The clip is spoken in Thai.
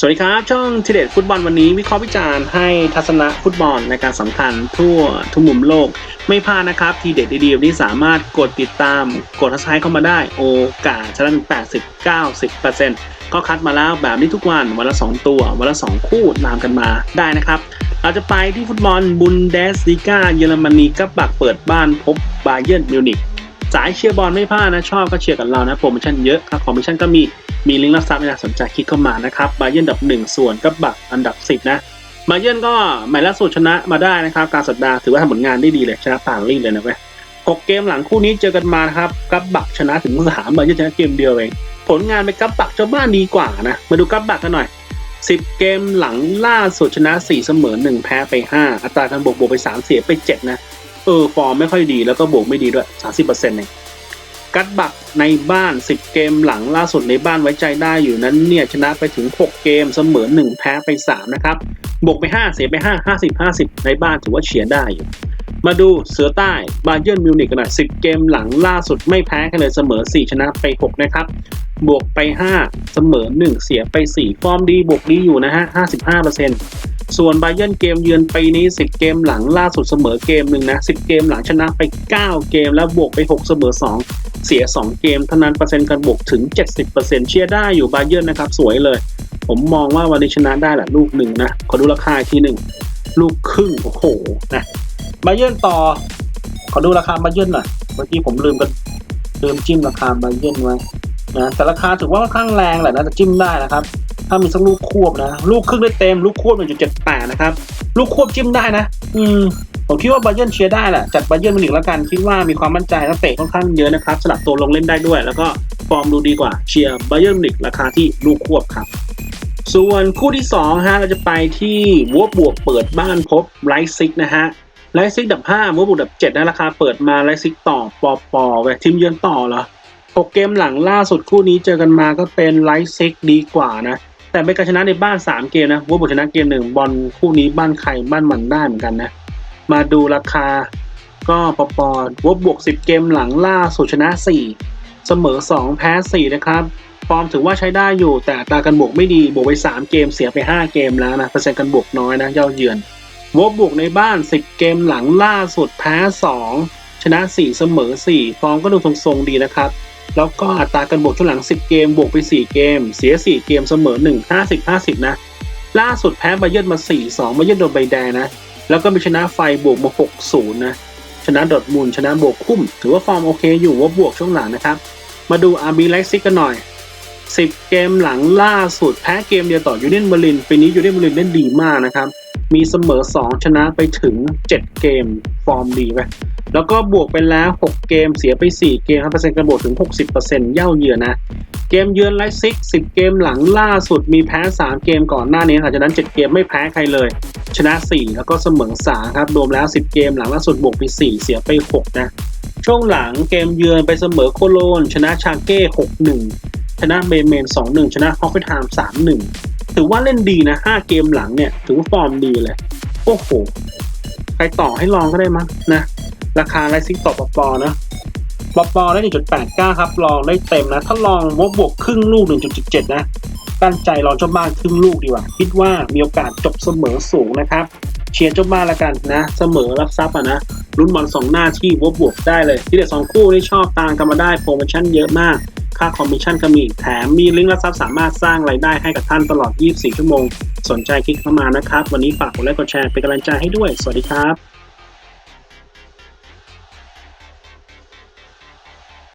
สวัสดีครับ ช่องทีเด็ดฟุตบอลวันนี้วิเคราะห์วิจารณ์ให้ทัศนะฟุตบอลในการสำคัญทั่วทุกมุมโลก ไม่พลาดนะครับ ทีเด็ดดีๆวันนี้สามารถกดติดตามกดทักทายเข้ามาได้ โอกาสชนะถึง80 90 ก็คัดมาแล้วแบบนี้ทุกวัน วันละ 2 ตัว วันละ 2 คู่ตามกันมาได้นะครับ เราจะไปที่ฟุตบอลบุนเดสลีกาเยอรมนีกับบักเปิดบ้านพบบาเยิร์นมิวนิกสายเชียร์บอลไม่พลาดนะชอบก็เชียร์กับเรานะโปรโมชั่นเยอะครับคอมมิชชั่นก็มี มีลิงก์รับทรัพย์น่าสนใจคลิกเข้ามานะครับบาเยนอันดับ 1 ส่วนกับบักอันดับ 10 นะบาเยนก็หมายล่าสุดชนะมาได้นะครับกลารสัปดาห์ถือว่าทำผลงานได้ดีเลยชนะป่าลี่เลยนะเว้ยหกเกมหลังคู่นี้เจอกันมานะครับกับบักชนะถึงสามบาเยนชนะเกมเดียวเองผลงานไปกับบักเจ้าบ้านดีกว่านะมาดูกับบักกันหน่อย10 เกมหลังล่าสุดชนะ 4 เสมอ 1 แพ้ไป 5 อัตราการบวกบวกไป 3 เสียไป 7 นะ เออ ฟอร์มไม่ค่อยดีแล้วก็บวกไม่ดีด้วย 30%เอง กัดบักในบ้าน 10 เกมหลังล่าสุดในบ้านไว้ใจได้อยู่นั้นเนี่ยชนะไปถึง 6 เกมเสมอ 1 แพ้ไป 3 นะครับ บวกไป 5 เสียไป 5 50 50 ในบ้านถือว่าเฉียร์ได้อยู่ มาดูเสือใต้บาเยิร์นมิวนิกกันหน่อย10 เกมหลังล่าสุดไม่แพ้กันเลยเสมอ 4 ชนะไป 6 นะครับ บวกไป 5 เสมอ 1 เสียไป 4 ฟอร์มดีบวกดีอยู่นะฮะ55% ส่วนไบเยิร์นเกมเยือนปีนี้ 10 เกมหลังล่าสุดเสมอเกมหนึ่งนะ 10 เกมหลังชนะไป 9 เกมแล้วบวกไป 6 เสมอ 2 เสีย 2 เกมเท่านั้นเปอร์เซ็นต์การบวกถึง 70%เชียร์ได้อยู่ไบเยิร์นนะครับ สวยเลย ผมมองว่าวันนี้ชนะได้แหละลูกหนึ่งนะ ขอดูราคาอีกทีหนึ่งลูกครึ่ง โอ้โหนะไบเยิร์นต่อ ขอดูราคาไบเยิร์นหน่อยเมื่อกี้ผมลืมกันลืมจิ้มราคาไบเยิร์นไว้นะแต่ราคาถือว่าค่อนข้างแรงแหละนะแต่จิ้มได้นะครับ ถ้ามีสักลูกควบนะ ลูกครึ่งได้เต็ม ลูกควบหนึ่งจุดเจ็ดแปดนะครับ ลูกควบจิ้มได้นะ อืมผมคิดว่าบาเยิร์นเชียร์ได้แหละ จัดบาเยนมาหนึ่งแล้วกัน คิดว่ามีความมั่นใจนักเตะค่อนข้างเยอะนะครับ สลับตัวลงเล่นได้ด้วย แล้วก็ฟอร์มดูดีกว่า เชียร์บาเยิร์นมิวนิกราคาที่ลูกควบครับ ส่วนคู่ที่2ฮะเราจะไปที่วัวบวกเปิดบ้านพบไลท์ซิกนะฮะไลท์ซิกดับ5วัวบวกดับ7นะราคาเปิดมาไลท์ซิกต่อปอปอเว้ยทีมเยือนต่อเหรอหกเกมหลังล่าสุดคู่นี้เจอกันมาก็เป็นไลท์ซิกดีกว่านะ แต่เป็นการชนะในบ้าน 3 เกมนะวัวบวกชนะเกมหนึ่งบอลคู่นี้บ้านใครบ้านมันได้เหมือนกันนะ มาดูราคาก็ปอปอวัวบวก 10 เกมหลังล่าสุดชนะ 4 เสมอ 2 แพ้ 4 นะครับฟอร์มถือว่าใช้ได้อยู่แต่ตาการบวกไม่ดีบวกไป 3 เกมเสียไป 5 เกมแล้วนะเปอร์เซ็นต์การบวกน้อยนะเย่าเยือนวัวบวกในบ้าน 10 เกมหลังล่าสุดแพ้ 2 ชนะ 4 เสมอ 4 ฟอร์มก็ดูทรงๆดีนะครับ แล้วก็อัตราการบวกช่วงหลัง 10 เกม บวกไป 4 เกม เสีย 4 เกมเสมอ 1 50 50 นะ ล่าสุดแพ้บาเยิร์นมา 4 2บาเยิร์นโดนใบแดงนะ แล้วก็มีชนะไฟบวกมา 6 0 นะ ชนะดอร์ทมุนด์ชนะบวกคุ้ม ถือว่าฟอร์มโอเคอยู่ว่าบวกช่วงหลังนะครับ มาดูอาร์บีไลซิกกันหน่อย 10 เกมหลังล่าสุดแพ้เกมเดียวต่อยูเนียนเบอร์ลิน ปีนี้ยูเนียนเบอร์ลินเล่นดีมากนะครับ มีเสมอ 2 ชนะไปถึง 7 เกม ฟอร์มดีไป แล้วก็บวกไปแล้ว 6 เกมเสียไป 4 เกมครับเปอร์เซ็นต์การบวกถึง 60%เย่าเยือนนะ เกมเยือนไลฟ์ซิก10 เกมหลังล่าสุดมีแพ้ 3 เกมก่อนหน้านี้หลังจากนั้น 7 เกมไม่แพ้ใครเลย ชนะ 4 แล้วก็เสมอ3ครับรวมแล้ว 10 เกมหลังล่าสุดบวกไป 4 เสียไป 6 นะ ช่วงหลังเกมเยือนไปเสมอโคโลน ชนะชาเก้ 6-1 ชนะเบเมน 2-1 ชนะฮอกไกไทม์3-1 ถือว่าเล่นดีนะ 5 เกมหลังเนี่ยถือว่าฟอร์มดีเลย โอ้โหใครต่อให้ลองก็ได้มั้งนะ ราคาไลซิกต่อปปอนะปอปอได้ 1.89 ครับ ลองได้เต็มนะ ถ้าลองวบบวกครึ่งลูก 1.77 นะ ตั้งใจลองเจ้าบ้านครึ่งลูกดีกว่า คิดว่ามีโอกาสจบเสมอสูงนะครับ เชียร์เจ้าบ้านละกันนะ เสมอรับทรัพย์อะนะลุ้นบอลสองหน้าที่วบบวกได้เลย ที่เด็ดสองคู่ที่ชอบตามกันมาได้โปรโมชั่นเยอะมาก ค่าคอมมิชชั่นก็มี แถมมีลิงก์รับทรัพย์สามารถสร้างรายได้ให้กับท่านตลอด 24 ชั่วโมง สนใจคลิกเข้ามานะครับ วันนี้ฝากกดไลค์กดแชร์เป็นกำลังใจให้ด้วย สวัสดีครับ